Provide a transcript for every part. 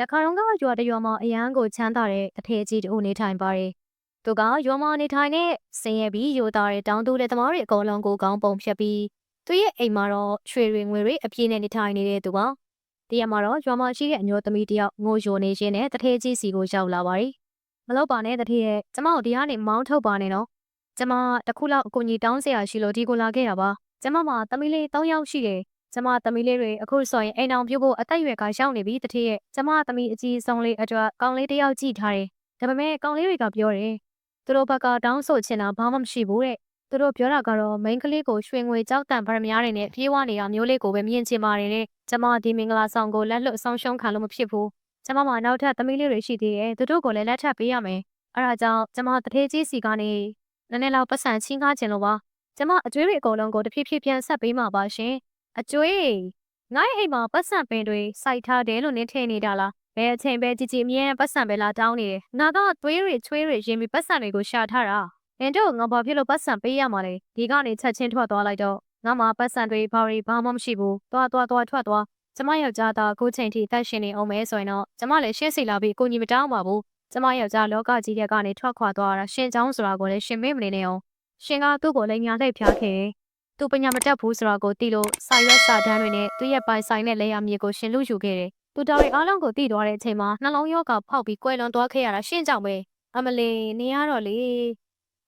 တခါတော့ကရွာတစ်ရွာမှာအရန်ကိုချမ်းသာတဲ့တထေကြီးတူနေထိုင်ပါတယ်။သူကရွာမှာနေထိုင်တဲ့ဆင်းရဲပြီးရိုသားတဲ့တောင်တူတဲ့သမားတွေအကုန်လုံးကိုကောင်းပုံဖြတ်ပြီးသူရဲ့အိမ်မှာတော့ရွှေတွေငွေတွေအပြည့်နဲ့နေထိုင်နေတဲ့သူပါ။တရက်မှာတော့ရွာမှာရှိတဲ့အမျိုးသမီးတယောက်ငိုယိုနေခြင်းနဲ့တထေကြီးစီကိုရောက်လာပါတယ်။မလောက်ပါနဲ့တထေရဲ့ကျမတို့ဒီကနေမောင်းထုတ်ပါနဲ့နော်။ကျမတစ်ခုလောက်အကူအညီတောင်းစရာရှိလို့ဒီကိုလာခဲ့တာပါ။ကျမမှာသမီးလေး၃ယောက်ရှိတယ်။ ကျမသမီးလေးတွေအခုဆိုရင်အိမ်အောင်ပြုတ်ဖို့အသက်အရွယ်ကရောက်နေပြီတထေရဲ့ကျမသမီးအကြီးဆုံးလေးအတွက်ကောင်းလေးတစ်ယောက်ကြည့်ထားတယ်။ဒါပေမဲ့ကောင်းလေးတွေကပြောတယ်။သူတို့ဘက်ကတောင်းဆိုချင်တာဘာမှမရှိဘူးတဲ့။သူတို့ပြောတာကတော့မိန်းကလေးကိုရွှေငွေကြောက်တံဗရမများတွေနဲ့ပြေးဝနေတာမျိုးလေးကိုပဲမြင်ချင်ပါတယ်တဲ့။ကျမဒီမင်္ဂလာဆောင်ကိုလက်လွတ်ဆောင်ရှုံးခံလို့မဖြစ်ဘူး။ကျမမှာနောက်ထပ်သမီးလေးတွေရှိသေးတယ်။သူတို့ကိုလည်းလက်ထပ်ပေးရမယ်။အဲဒါကြောင့်ကျမတထေကြီးစီကနေနည်းနည်းလောက်ပတ်စံချင်းကားချင်လို့ပါ။ကျမအကျွေးတွေအကုန်လုံးကိုတဖြည်းဖြည်းပြန်ဆက်ပေးမှာပါရှင်။ အကျွေးငါ့ရဲ့အိမ်မှာပတ်စံပင်တွေစိုက်ထားတယ်လို့နင်းထင်နေတာလားဘယ်အချိန်ပဲကြည်ကြည်အမြဲပတ်စံပဲလာတောင်းနေတယ်ငါကသွေးတွေချွေးတွေရင်ပြီးပတ်စံတွေကိုရှာထားတာနင်တို့ငါဘာဖြစ်လို့ပတ်စံပေးရမှာလဲဒီကနေချက်ချင်းထွက်သွားလိုက်တော့ငါမှာပတ်စံတွေဘာတွေဘာမှမရှိဘူးသွားသွားသွားထွက်သွားကျမယောက်ျားသားအခုချိန်ထိတက်ရှင်နေအောင်မဲဆိုရင်တော့ကျမလည်းရှင်းစီလာပြီးကိုကြီးမတောင်းပါဘူးကျမယောက်ျားလောကကြီးတဲ့ကနေထွက်ခွာသွားတာရှင်ချောင်းဆိုတာကိုလည်းရှင်မေ့မနေနဲ့အောင်ရှင်ကသူ့ကိုလည်းညာလိုက်ဖျားခဲ့တယ် သူပညာမတတ်ဘူးဆိုတာကိုသိလို့စာရွက်စာတမ်းတွေနဲ့သူ့ရဲ့ပိုင်ဆိုင်တဲ့လေယာမြေကိုရှင်လူယူခဲ့တယ်။သူတော်ရီအားလုံးကိုသိသွားတဲ့အချိန်မှာနှလုံးရောဂါဖောက်ပြီးကွယ်လွန်သွားခဲ့ရတာရှင်းကြောင်ပဲ။အမလီနေရတော့လေ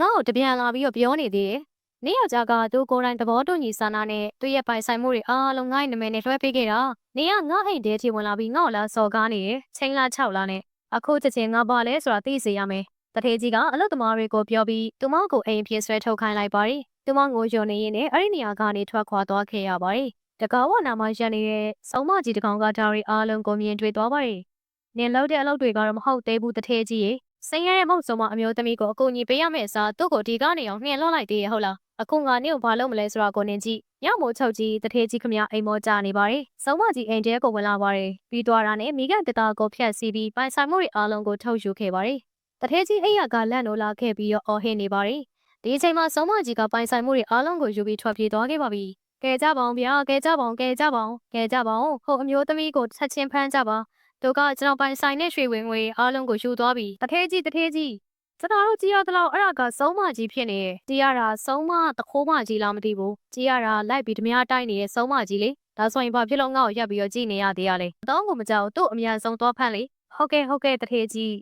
ငါ့ကိုတပြန်လာပြီးတော့ပြောနေသေးတယ်။နေယောက်ျားကသူကိုယ်တိုင်သဘောတူညီဆန္ဒနဲ့သူ့ရဲ့ပိုင်ဆိုင်မှုတွေအားလုံးငါ့ရဲ့နာမည်နဲ့လွှဲပေးခဲ့တာ။နေကငါ့အိမ်တဲထိဝင်လာပြီးငါ့ကိုလာစော်ကားနေတယ်။ချိန်လာ6လနဲ့အခုချက်ချင်းငါပါလဲဆိုတာသိစေရမယ်။တထေကြီးကအလုတ်သမားတွေကိုပြောပြီးသူမကိုအိမ်ဖြစ်ဆွဲထုတ်ခိုင်းလိုက်ပါတယ်။ သူမငိုယိုနေရင်လည်းအဲ့ဒီနေရာကနေထွက်ခွာသွားခဲ့ရပါတယ်။တကောဝနာမရန်နေတဲ့စုံမကြီးတကောင်ကဒါရီအားလုံးကိုမြင်တွေ့သွားပါတယ်။နင်လောက်တဲ့အလုပ်တွေကတော့မဟုတ်သေးဘူးတထဲကြီးရေ။စိန်ရတဲ့မဟုတ်စုံမအမျိုးသမီးကိုအကူအညီပေးရမယ့်အစားသူ့ကိုဒီကနေအောင်နှင်လွှတ်လိုက်သေးရဟုတ်လား။အခုငါနင့်ကိုဘာလုပ်မလဲဆိုတာကိုနင်ကြည့်။ညမိုးချုပ်ကြီးတထဲကြီးခမအိမ်မောကြနေပါတယ်။စုံမကြီးအိမ်တဲကိုဝင်လာပါတယ်။ပြီးသွားတာနဲ့မိကတတကိုဖျက်ဆီးပြီးပိုင်ဆိုင်မှုတွေအားလုံးကိုထုတ်ယူခဲ့ပါတယ်။တထဲကြီးအိယာကလန့်လို့လာခဲ့ပြီးတော့အော်ဟစ်နေပါတယ်။ ဒီအချိန်မှာစုံမကြီးကပိုင်ဆိုင်မှုတွေအားလုံးကိုယူပြီးထွက်ပြေးသွားခဲ့ပါပြီ။ကဲကြပါအောင်ဗျာကဲကြပါအောင်ကဲကြပါအောင်ကဲကြပါအောင်ဟိုအမျိုးသမီးကိုဆက်ချင်းဖမ်းကြပါတို့ကကျွန်တော်ပိုင်ဆိုင်တဲ့ရွှေဝင်ငွေအားလုံးကိုယူသွားပြီတထဲကြီးတထဲကြီးကျွန်တော်တို့ကြည့်ရသလောက်အဲ့ဒါကစုံမကြီးဖြစ်နေတယ်ကြည့်ရတာစုံမတခိုးမကြီးလားမသိဘူးကြည့်ရတာလိုက်ပြီးဓမြတိုက်နေတဲ့စုံမကြီးလေဒါဆိုရင်ဘာဖြစ်လို့ငါ့ကိုရက်ပြီးတော့ကြည့်နေရသေးရလဲအတော့ကိုမကြောက်သူ့အမြန်ဆုံးသွားဖမ်းလေဟုတ်ကဲ့ဟုတ်ကဲ့တထဲကြီး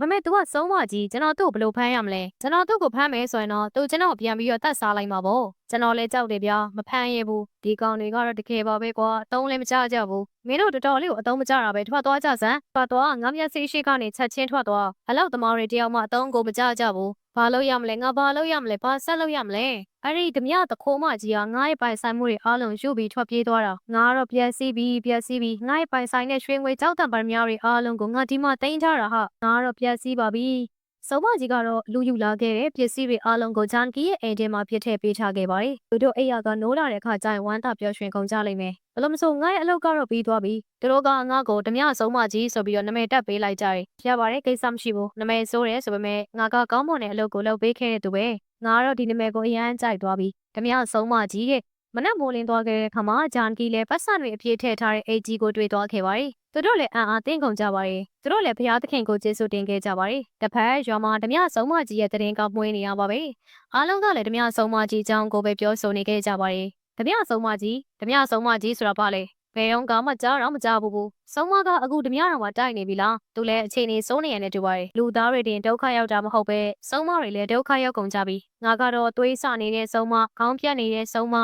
ဒါပေမဲ့ तू ကစုံးမကြီးကျွန်တော်သူ့ကိုဘယ်လိုဖမ်းရမလဲကျွန်တော်သူ့ကိုဖမ်းမယ်ဆိုရင်တော့ तू ကျွန်တော်ကိုပြန်ပြီးတော့တတ်စားလိုက်မှာပေါ့ကျွန်တော်လည်းကြောက်တယ်ဗျာမဖမ်းရဘူးဒီကောင်တွေကတော့တကယ်ပါပဲကွာအတုံးလည်းမကြကြဘူးမင်းတို့တော်တော်လေးကိုအတုံးမကြတာပဲထွက်သွားကြစမ်းထွက်သွားငါမျက်စိရှိကနေချက်ချင်းထွက်သွားအလောက်သမားတွေတယောက်မှအတုံးကိုမကြကြဘူးဘာလို့ရမလဲငါဘာလို့ရမလဲဘာဆက်လို့ရမလဲ အဲ့ဒီဓမြတခိုးမကြီးကငါ့ရဲ့ပိုင်ဆိုင်မှုတွေအားလုံးယူပြီးထွက်ပြေးသွားတာငါကတော့ပြက်စီးပြီးပြက်စီးပြီးငါ့ရဲ့ပိုင်ဆိုင်တဲ့ရွှေငွေကြောက်တံပါများတွေအားလုံးကိုငါဒီမှာတင်ထားတာဟာငါကတော့ပြက်စီးပါပြီစုံမကြီးကတော့လူယူလာခဲ့တဲ့ပစ္စည်းတွေအားလုံးကိုဂျန်ကီရဲ့အိမ်ထဲမှာပြစ်ထည့်ပေးထားခဲ့ပါတယ်။သူတို့အိယာကနိုးလာတဲ့အခါကျရင်ဝမ်းသာပျော်ရွှင်ကုန်ကြလိမ့်မယ်။ဘလို့မဆိုငါရဲ့အလုပ်ကတော့ပြီးသွားပြီ။သူတို့ကငါ့ကိုဓမြစုံမကြီးဆိုပြီးတော့နာမည်တက်ပေးလိုက်ကြတယ်။ရပါတယ်ကိစ္စမရှိဘူး။နာမည်ဆိုးတယ်ဆိုပေမဲ့ငါကကောင်းမွန်တဲ့အလုပ်ကိုလုပ်ပေးခဲ့တဲ့သူပဲ။ ငါကတော့ဒီနာမည်ကိုအရန်ကြိုက်သွားပြီ။ဓမြစုံမကြီးတဲ့မနက်မိုးလင်းသွားခဲ့တဲ့ခါမှာဂျန်ကီလည်းပတ်စံတွေအပြည့်ထည့်ထားတဲ့အိတ်ကြီးကိုတွေ့သွားခဲ့ပါတယ်။သူတို့လည်းအံ့အားသင့်ကုန်ကြပါတယ်။သူတို့လည်းဘုရားသခင်ကိုကျေးဇူးတင်ခဲ့ကြပါတယ်။တစ်ဖက်ရွာမှာဓမြဆုံးမကြီးရဲ့တရင်ကမွေးနေရပါပဲ။အားလုံးကလည်းဓမြဆုံးမကြီးအကြောင်းကိုပဲပြောဆိုနေခဲ့ကြပါတယ်။ဓမြဆုံးမကြီးဓမြဆုံးမကြီးဆိုတာဘာလဲ။ ဘယ်တော့မှကြားတော့မကြားဘူးဘူး။ဆုံးမကအခုဓမြတော်မှာတိုက်နေပြီလား။သူလည်းအခြေအနေစိုးနေရတဲ့တူပါတယ်။လူသားတွေတင်ဒုက္ခရောက်တာမဟုတ်ပဲဆုံးမတွေလည်းဒုက္ခရောက်ကုန်ကြပြီ။ငါကတော့သွေးဆနေတဲ့ဆုံးမခေါင်းပြတ်နေတဲ့ဆုံးမ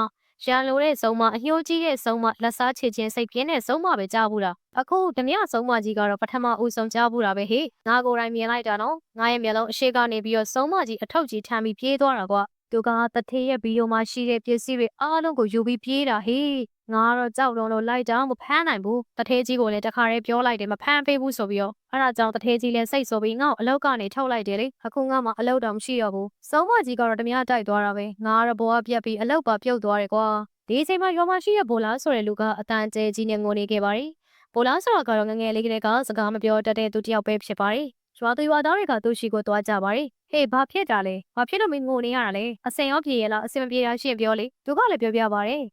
ရန်လိုတဲ့ဆုံးမအညှိုးကြီးတဲ့ဆုံးမလက်စားချေခြင်းစိတ်ပြင်းတဲ့ဆုံးမပဲကြားဘူးလားအခုဓမြဆုံးမကြီးကတော့ပထမဦးဆုံးကြားဘူးတာပဲဟေ့ငါကိုယ်တိုင်မြင်လိုက်တာနော်ငါရဲ့မျက်လုံးအရှိကနေပြီးတော့ဆုံးမကြီးအထောက်ကြီးထမ်းပြီးပြေးသွားတာကွာ သူကတထေးရဲ့ဗီဒီယိုမှာရှိတဲ့ပစ္စည်းတွေအားလုံးကိုယူပြီးပြေးတာဟေးငါကတော့ကြောက်တော့လို့လိုက်တောင်မဖမ်းနိုင်ဘူးတထေးကြီးကိုလည်းတခါတည်းပြောလိုက်တယ်မဖမ်းပေးဘူးဆိုပြီးတော့အဲ့ဒါကြောင့်တထေးကြီးလည်းစိတ်ဆိုပြီးငါ့ကိုအလောက်ကနေထုတ်လိုက်တယ်လေအခုငါမှအလောက်တော့မရှိတော့ဘူးစုံမကြီးကတော့ဓမြတိုက်သွားတာပဲငါကတော့ဘောကပြက်ပြီးအလောက်ပါပြုတ်သွားတယ်ကွာဒီအချိန်မှာရောမရှိတဲ့ဘိုလာဆိုတဲ့လူကအတန်ကျဲကြီးနဲ့ငိုနေခဲ့ပါတယ်ဘိုလာဆိုတာကတော့ငငယ်လေးကလေးကစကားမပြောတတ်တဲ့သူတစ်ယောက်ပဲဖြစ်ပါတယ် ရွာသူရွာသားတွေကသူ့ရှိကိုသွားကြပါတယ်ဟေးဘာဖြစ်တာလဲဘာဖြစ်လို့မင်းငိုနေရတာလဲအစင်ရောပြေရလားအစင်မပြေတာရှင့်ပြောလေသူကလည်းပြောပြပါတယ်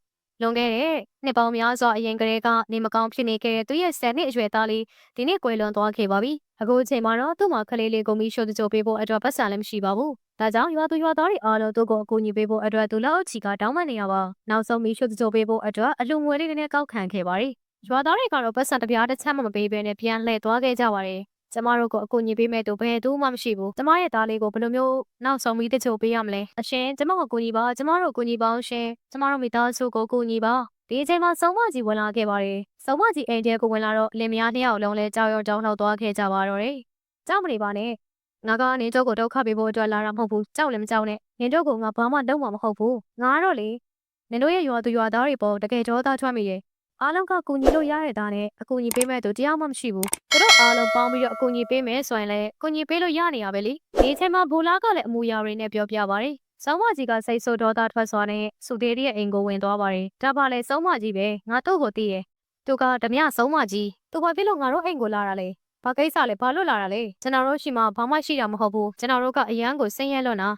လွန်ခဲ့တဲ့နှစ်ပေါင်းများစွာအရင်ကတည်းကနေမကောင်းဖြစ်နေခဲ့တဲ့သူရဲ့ဆယ်နှစ်အရွယ်သားလေးဒီနေ့ကွယ်လွန်သွားခဲ့ပါပြီအခုအချိန်မှာတော့သူ့မှာကလေးလေးကိုမီရှိုးတကြိုပေးဖို့အတွက်ပတ်စံလည်းမရှိပါဘူးဒါကြောင့်ရွာသူရွာသားတွေအားလုံးသူ့ကိုအကူအညီပေးဖို့အတွက်သူလက်အောက်ချီကတောင်းပန်နေရပါနောက်ဆုံးမီရှိုးတကြိုပေးဖို့အတွက်အလူငွေလေးနဲ့ကောက်ခံခဲ့ပါတယ်ရွာသားတွေကတော့ပတ်စံတစ်ပြားတစ်ချက်မှမပေးဘဲနဲ့ပြန်လှည့်သွားခဲ့ကြပါတယ် ကျမတို့ကိုအကူအညီပေးမဲ့သူဘယ်သူမှမရှိဘူးကျမရဲ့သားလေးကိုဘယ်လိုမျိုးနောက်ဆုံးပြီးတချို့ပေးရမလဲအရှင်ကျမကိုကူညီပါကျမတို့ကူညီပါအောင်ရှင်ကျမတို့မိသားစုကိုကူညီပါဒီအချိန်မှာစုံမကြီးဝင်လာခဲ့ပါတယ်စုံမကြီးအိမ်ထဲကိုဝင်လာတော့လင်မယားနှစ်ယောက်လုံးလဲကြောက်ရွံ့တောင်းလောက်သွားခဲ့ကြပါတော့တယ်ကြောက်မနေပါနဲ့ငါကနေကျုပ်ကိုဒုက္ခပေးဖို့အတွက်လာတာမဟုတ်ဘူးကြောက်လည်းမကြောက်နဲ့နင်တို့ကငါဘာမှလုပ်မှာမဟုတ်ဘူးငါတော့လေနင်တို့ရဲ့ရွာသူရွာသားတွေပေါ်တကယ်တော့သားထွက်မိတယ် အားလုံးကကူညီလို့ရတဲ့သားနဲ့အကူအညီပေးမဲ့သူတရားမှမရှိဘူးသူတို့အားလုံးပေါင်းပြီးတော့အကူအညီပေးမယ်ဆိုရင်လည်းကူညီပေးလို့ရနေရပဲလေဒီအချိန်မှာဘူလာကလည်းအမူအရာတွေနဲ့ပြောပြပါတယ်ဆောင်းမကြီးကစိတ်ဆိုးဒေါသထွက်စွာနဲ့စုသေးရဲ့အိမ်ကိုဝင်သွားပါတယ်ဒါပါလေဆောင်းမကြီးပဲငါတို့ကိုသိတယ်သူကဓမြဆောင်းမကြီးသူဘာဖြစ်လို့ငါတို့အိမ်ကိုလာတာလဲဘာကိစ္စလဲဘာလို့လာတာလဲကျွန်တော်တို့ရှိမှဘာမှရှိတာမဟုတ်ဘူးကျွန်တော်တို့ကအရန်ကိုဆင်းရဲလွန်းတာ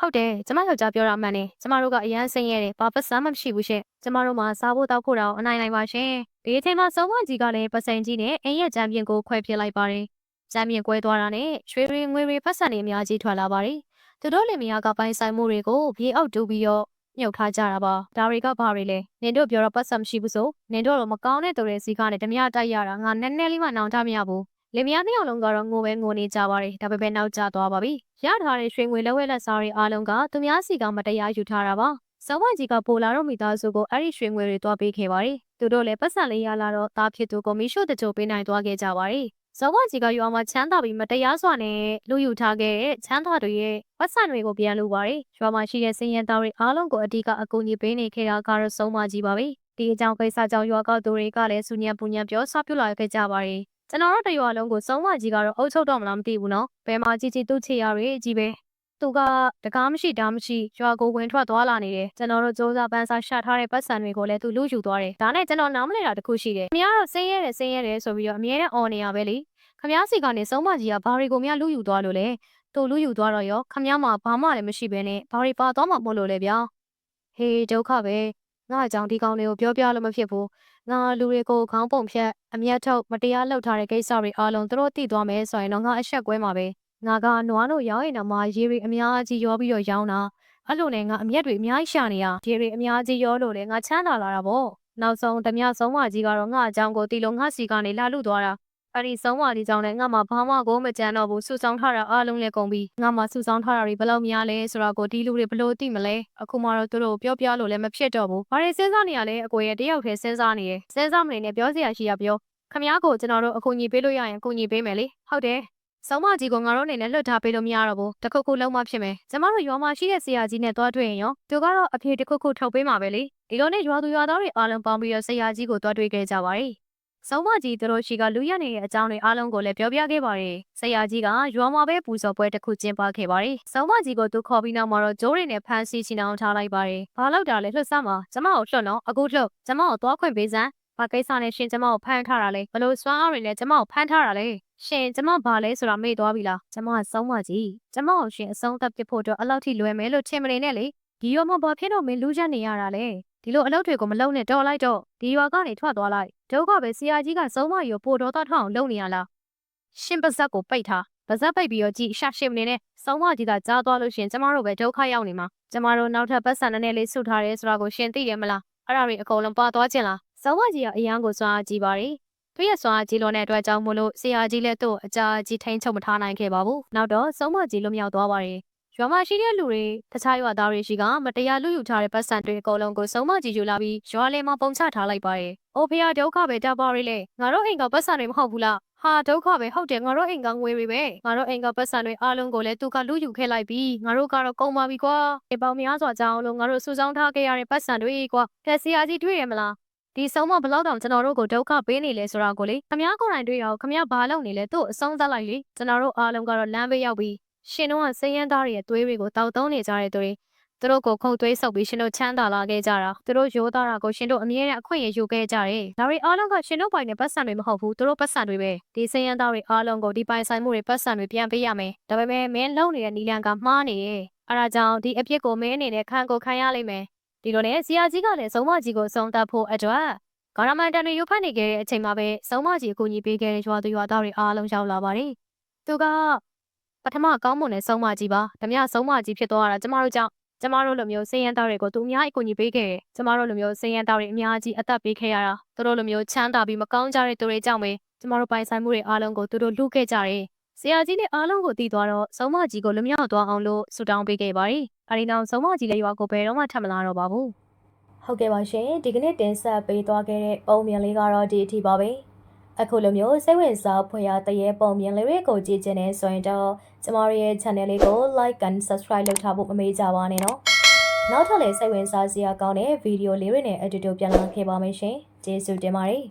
ဟုတ်တယ်ကျမယောက်ျားပြောတာမှန်တယ်ကျမတို့ကအရန်ဆင်းရဲတယ်ဘာပတ်စမ်းမှမရှိဘူးရှင်ကျမတို့မှာစားဖို့တောက်ဖို့တော့အနိုင်နိုင်ပါရှင်ဒီအချိန်မှာစုံမကြီးကလည်းပစိန်ကြီးနဲ့အိမ်ရဲ့ချမ်းပြင်ကိုခွဲပြစ်လိုက်ပါတယ်ချမ်းပြင်ကွဲသွားတာနဲ့ရွှေတွေငွေတွေပတ်စံတွေအများကြီးထွက်လာပါတယ်သူတို့လင်မယားကပိုင်ဆိုင်မှုတွေကိုပြေအောက်တူပြီးတော့မြုပ်ထားကြတာပါဒါတွေကဘာတွေလဲနင်တို့ပြောတော့ပတ်စံမရှိဘူးဆိုနင်တို့တော့မကောင်းတဲ့သူတွေစီကနေဓမြတိုက်ရတာငါနည်းနည်းလေးမှနောင်တမရဘူး လင်မယားနှစ်ယောက်လုံးကတော့ငိုပဲငိုနေကြပါတယ်ဒါပေမဲ့နောက်ကျသွားပါပြီရထားတဲ့ရွှေငွေလက်ဝဲလက်စားတွေအားလုံးကသူများစီကမတရားယူထားတာပါစောဝကြီးကပိုလာတော့မိသားစုကိုအဲ့ဒီရွှေငွေတွေတွားပေးခဲ့ပါတယ်သူတို့လည်းပတ်စံလေးရလာတော့တာဖြစ်သူကိုမီရှို့တကြိုပေးနိုင်သွားခဲ့ကြပါတယ်ဇောဝကြီးကရွာမှာချမ်းသာပြီးမတရားစွာနဲ့လူယူထားခဲ့တဲ့ချမ်းသာတွေရဲ့ပတ်စံတွေကိုပြန်လို့ပါတယ်။ရွာမှာရှိတဲ့စင်ရသားတွေအားလုံးကိုအတိကအကူအညီပေးနေခဲ့တာကတော့ဆုံးမကြီးပါပဲ။ဒီအကြောင်းကိစ္စကြောင့်ရွာကောက်သူတွေကလည်းစူညံပူညံပြောဆပြလာခဲ့ကြပါတယ်။ ကျွန်တော်တို့တရွာလုံးကိုဆုံးမကြီးကတော့အုပ်ချုပ်တော့မလားမသိဘူးနော်။ဘယ်မှာကြီးကြီးသူ့ချေရတွေကြီးပဲ။သူကတကားမရှိတားမရှိရွာကိုဝင်ထွက်သွားလာနေတယ်ကျွန်တော်တို့စ조사ပန်းစားရှာထားတဲ့ပတ်စံတွေကိုလည်းသူလူယူသွားတယ်ဒါနဲ့ကျွန်တော်နားမလဲတာတခုရှိတယ်ခင်ဗျားတော့ဆင်းရဲတယ်ဆင်းရဲတယ်ဆိုပြီးတော့အမြဲတမ်းអော်နေရပဲလေခမားစီကနေစုံမကြီးကဘာတွေကိုများလူယူသွားလို့လဲတူလူယူသွားတော့ရောခမားမှာဘာမှလည်းမရှိဘဲနဲ့ဘာတွေပါသွားမှမလို့လဲဗျာဟေးဒုက္ခပဲ ငါအကြောင်းဒီကောင်လေးကိုပြောပြလို့မဖြစ်ဘူးငါလူတွေကိုခေါင်းပုံဖြတ်အမျက်ထုတ်မတရားလုပ်ထားတဲ့ကိစ္စတွေအားလုံးသူတို့သိသွားမယ်ဆိုရင်တော့ငါအဆက်ကွဲမှာပဲငါကနွားတို့ရောင်းရင်တော့မှရေတွေအများကြီးရောပြီးတော့ရောင်းတာအဲ့လိုနဲ့ငါအမျက်တွေအများကြီးရှာနေရရေတွေအများကြီးရောလို့လေငါချမ်းသာလာတာပေါ့နောက်ဆုံးဓမြဆုံးမကြီးကတော့ငါအကြောင်းကိုတီလုံးငါစီကနေလာလူသွားတာ အဲ့ဒီဆုံးမလေးကြောင့်လည်းငါမှဘာမှကိုမကြမ်းတော့ဘူးစူဆောင်းထားတာအားလုံးလည်းကုန်ပြီငါမှစူဆောင်းထားတာတွေဘယ်လောက်များလဲဆိုတော့ကိုဒီလူတွေဘလို့သိမလဲအခုမှတော့သူတို့ပြောပြလို့လည်းမဖြစ်တော့ဘူးဘာတွေစဉ်းစားနေရလဲအကိုရဲ့တယောက်တည်းစဉ်းစားနေရယ်စဉ်းစားမနေနဲ့ပြောစရာရှိရပြောခမ ्या ကိုကျွန်တော်တို့အကူအညီပေးလို့ရရင်အကူအညီပေးမယ်လေဟုတ်တယ်ဆောင်းမကြီးကငါတို့အနေနဲ့လွတ်ထားပေးလို့မရတော့ဘူးတခုခုလုံးမဖြစ်မယ်ကျမတို့ရွာမှာရှိတဲ့ဆရာကြီးနဲ့တွားတွေ့ရင်ရောသူကတော့အဖြေတခုခုထုတ်ပေးမှာပဲလေဒီလိုနဲ့ရွာသူရွာသားတွေအားလုံးပေါင်းပြီးတော့ဆရာကြီးကိုတွားတွေ့ခဲ့ကြပါရီ ဆောင်းမကြီးတို့ရှိကလူရနေတဲ့အကြောင်းတွေအားလုံးကိုလည်းပြောပြခဲ့ပါတယ်။ဆရာကြီးကရွာမှာပဲပူဇော်ပွဲတစ်ခုကျင်းပခဲ့ပါတယ်။ဆောင်းမကြီးကိုသူခေါ်ပြီးနောက်မှာတော့ဂျိုးတွေနဲ့ဖမ်းဆီးချင်အောင်ထားလိုက်ပါတယ်။ဘာလို့တာလဲလှုပ်ဆမ်းမှာကျမကိုလှုပ်တော့အခုလှုပ်ကျမကိုသွားခွင့်ပေးစမ်း။ဘာကိစ္စနဲ့ရှင်ကျမကိုဖမ်းထားတာလဲဘလို့စွမ်းအားတွေနဲ့ကျမကိုဖမ်းထားတာလဲရှင်ကျမဘာလဲဆိုတာမေ့သွားပြီလားကျမကစောင်းမကြီးကျမကိုရှင်အဆုံးသတ်ပစ်ဖို့အတွက်အလောက်ထိလွယ်မယ်လို့ထင်မနေနဲ့လေဒီရောမဘာဖြစ်တော့မင်းလူချက်နေရတာလဲဒီလိုအလုပ်တွေကိုမလုပ်နဲ့တော်လိုက်တော့ဒီရွာကနေထွက်သွားလိုက် ဒုက္ခပဲဆရာကြီးကစောင်းမကြီးကိုပိုတော်သားထောက်အောင်လုပ်နေရလားရှင်ပါဇက်ကိုပိတ်ထားပါဇက်ပိတ်ပြီးတော့ကြည့်ရှာရှင်းနေနဲ့စောင်းမကြီးကကြားသွားလို့ရှင်ကျမတို့ပဲဒုက္ခရောက်နေမှာကျမတို့နောက်ထပ်ပတ်စံနဲ့လေးဆုထားရဲဆိုတာကိုရှင်သိတယ်မလားအဲ့ဒါတွေအကုန်လုံးပါသွားခြင်းလားစောင်းမကြီးကအရန်ကိုစွာကြည့်ပါရီသူရဲ့စွာကြီးလွန်တဲ့အတွက်ကြောင့်မို့လို့ဆရာကြီးလည်းသူ့အကြာကြီးထိန်ချုပ်မထားနိုင်ခဲ့ပါဘူးနောက်တော့စုံမကြီးလွမြောက်သွားပါတယ် ရွာမှာရှိတဲ့လူတွေတခြားရွာသားတွေရှိကမတရားလူယူထားတဲ့ပတ်စံတွေအကုန်လုံးကိုစုံမကြီးယူလာပြီးရွာလေမှာပုံချထားလိုက်ပါတယ်။အိုဖေယာဒုက္ခပဲတပါရီလေငါတို့အိမ်ကပတ်စံတွေမဟုတ်ဘူးလား။ဟာဒုက္ခပဲဟုတ်တယ်ငါတို့အိမ်ကငွေတွေပဲငါတို့အိမ်ကပတ်စံတွေအားလုံးကိုလည်းသူကလူယူခဲ့လိုက်ပြီးငါတို့ကတော့ကုန်ပါပြီကွာ။ဒီပေါင်းများစွာကြောင်းလို့ငါတို့စူဆောင်းထားခဲ့ရတဲ့ပတ်စံတွေကွာ။ကဲဆရာကြီးတွေ့ရမလားဒီဆုံးမဘလောက်တောင်ကျွန်တော်တို့ကိုဒုက္ခပေးနေလဲဆိုတာကိုလေခမ ्या ကိုယ်တိုင်တွေ့ရအောင်ခမ ्या ဘာလုပ်နေလဲသူ့အဆုံးသတ်လိုက်လေကျွန်တော်တို့အားလုံးကတော့လမ်းဘေးရောက်ပြီး ရှင်တို့ကစည်ရန်သားတွေရဲ့သွေးတွေကိုတောက်သုံးနေကြတဲ့သူတွေသူတို့ကိုခုတ်သွေးဆုပ်ပြီးရှင်တို့ချမ်းသာလာခဲ့ကြတာသူတို့ရိုးသားတာကိုရှင်တို့အမြဲတမ်းအခွင့်အရေးယူခဲ့ကြတယ်ဒါတွေအားလုံးကရှင်တို့ပိုင်တဲ့ပတ်စံတွေမဟုတ်ဘူးသူတို့ပတ်စံတွေပဲဒီစည်ရန်သားတွေအားလုံးကိုဒီပိုင်ဆိုင်မှုတွေပတ်စံတွေပြန်ပေးရမယ်ဒါပေမဲ့မင်းလုံနေတဲ့နီလန်ကမှားနေရဲ့အဲဒါကြောင့်ဒီအပြစ်ကိုမင်းအနေနဲ့ခံကိုခံရလိမ့်မယ်ဒီလိုနဲ့ဆရာကြီးကလည်းဆုံးမကြီးကိုဆုံးသတ်ဖို့အတွက်ဂါရမန်တန်တွေရုပ်ဖတ်နေခဲ့တဲ့အချိန်မှာပဲဆုံးမကြီးအကူအညီပေးခဲ့တဲ့ရွာသူရွာသားတွေအားလုံးရောက်လာပါတယ်သူက ပထမကောင်းမွန်တဲ့ဆုံးမကြီးပါဓမြဆုံးမကြီးဖြစ်သွားတာကျမတို့ကြောင့်ကျမတို့လိုမျိုးစည်ရန်သားတွေကိုသူအများကြီးအကူအညီပေးခဲ့တယ်ကျမတို့လိုမျိုးစည်ရန်သားတွေအများကြီးအသက်ပေးခဲ့ရတာသူတို့လိုမျိုးချမ်းသာပြီးမကောင်းကြတဲ့သူတွေကြောင့်ပဲကျမတို့ပိုင်ဆိုင်မှုတွေအားလုံးကိုသူတို့လူခဲ့ကြတယ်ဆရာကြီးနဲ့အားလုံးကိုတည်သွားတော့ဆုံးမကြီးကိုလွမြောက်သွားအောင်လို့ဆုတောင်းပေးခဲ့ပါတယ်အဲဒီနောက်ဆုံးမကြီးလည်းရွာကိုဘယ်တော့မှထပ်မလာတော့ပါဘူးဟုတ်ကဲ့ပါရှင်ဒီကနေ့တင်ဆက်ပေးသွားခဲ့တဲ့ပုံမြင်လေးကတော့ဒီအထိပါပဲ အခုလိုမျိုးစိတ်ဝင်စားဖွယ်ရာတရေပုံမြင်လေးတွေကိုကြည့်ချင်နေဆိုရင်တော့ကျမတို့ရဲ့ channel လေးကို like and subscribe လုပ်ထားဖို့မမေ့ကြပါနဲ့နော်နောက်ထပ်လည်းစိတ်ဝင်စားစရာကောင်းတဲ့ဗီဒီယိုလေးတွေနဲ့အတူတူပြန်လာခဲ့ပါမယ်ရှင်ကျေးဇူးတင်ပါတယ်